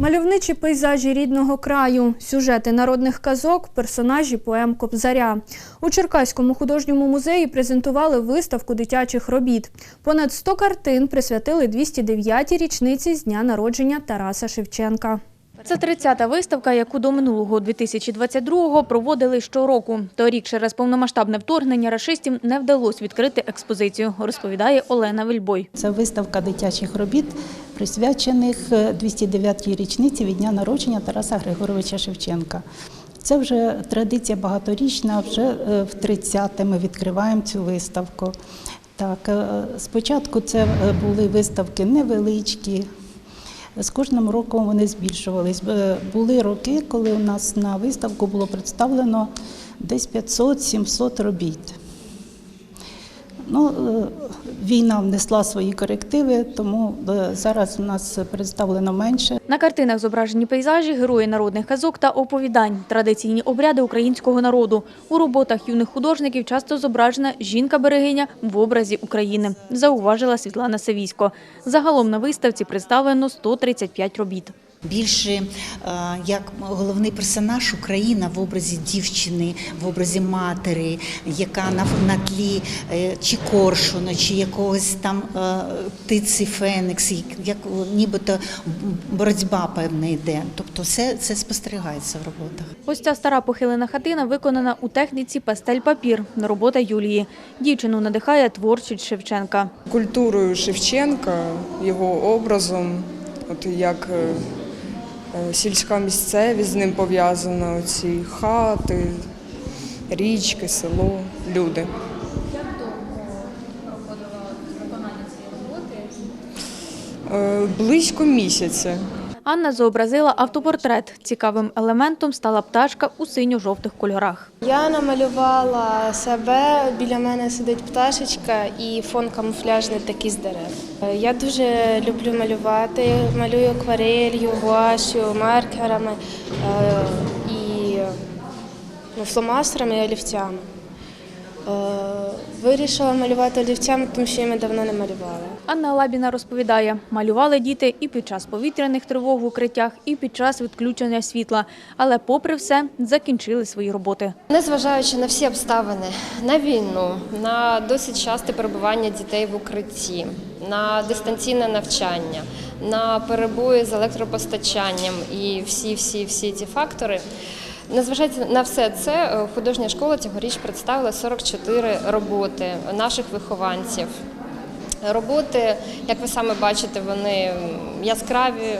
Мальовничі пейзажі рідного краю, сюжети народних казок, персонажі поем Кобзаря. У Черкаському художньому музеї презентували виставку дитячих робіт. Понад 100 картин присвятили 209-й річниці з дня народження Тараса Шевченка. Це 30-та виставка, яку до минулого 2022-го проводили щороку. Торік через повномасштабне вторгнення рашистів не вдалося відкрити експозицію, розповідає Олена Вільбой. Це виставка дитячих робіт, присвячених е, 209-й річниці від дня народження Тараса Григоровича Шевченка. Це вже традиція багаторічна, вже е, в 30-те ми відкриваємо цю виставку. Так, е, спочатку це е, були виставки невеличкі. З кожним роком вони збільшувались. Були роки, коли у нас на виставку було представлено десь 500-700 робіт. Ну, е, війна внесла свої корективи, тому е, зараз у нас представлено менше. На картинах зображені пейзажі, герої народних казок та оповідань, традиційні обряди українського народу. У роботах юних художників часто зображена жінка-берегиня в образі України, зауважила Світлана Савісько. Загалом на виставці представлено 135 робіт. Більше е, як головний персонаж Україна в образі дівчини, в образі матері, яка на, на тлі е, чи коршуна, чи якогось там е, птиці Феникс, як, нібито боротьба певна йде. Тобто все це спостерігається в роботах. Ось ця стара похилена хатина виконана у техніці пастель-папір. Робота Юлії. Дівчину надихає творчість Шевченка. культурою Шевченка, його образом, от як сільська місцевість з ним пов'язана, оці хати, річки, село, люди. Як довго проходило виконання цієї роботи? Близько місяця. Анна зобразила автопортрет. Цікавим елементом стала пташка у синьо-жовтих кольорах. Я намалювала себе, біля мене сидить пташечка і фон камуфляжний такий з дерев. Я дуже люблю малювати, малюю акварелью, гуашю, маркерами е, і ну, фломастерами і олівцями. Е, Вирішила малювати олівцями, тому що я ми давно не малювала. Анна Лабіна розповідає, малювали діти і під час повітряних тривог в укриттях, і під час відключення світла. Але, попри все, закінчили свої роботи. Незважаючи на всі обставини, на війну, на досить часте перебування дітей в укритті, на дистанційне навчання, на перебої з електропостачанням і всі, всі, всі ці фактори. Незважаючи на все це, е, художня школа цьогоріч представила 44 роботи наших вихованців. Роботи, як ви саме бачите, вони яскраві,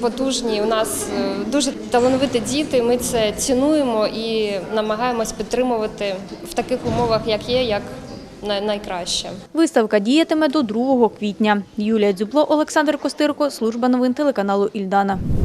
потужні. У нас е, дуже талановиті діти. Ми це цінуємо і намагаємось підтримувати в таких умовах, як є, як найкраще. Виставка діятиме до 2 квітня. Юлія Дзюбло, Олександр Костирко, служба новин телеканалу Ільдана.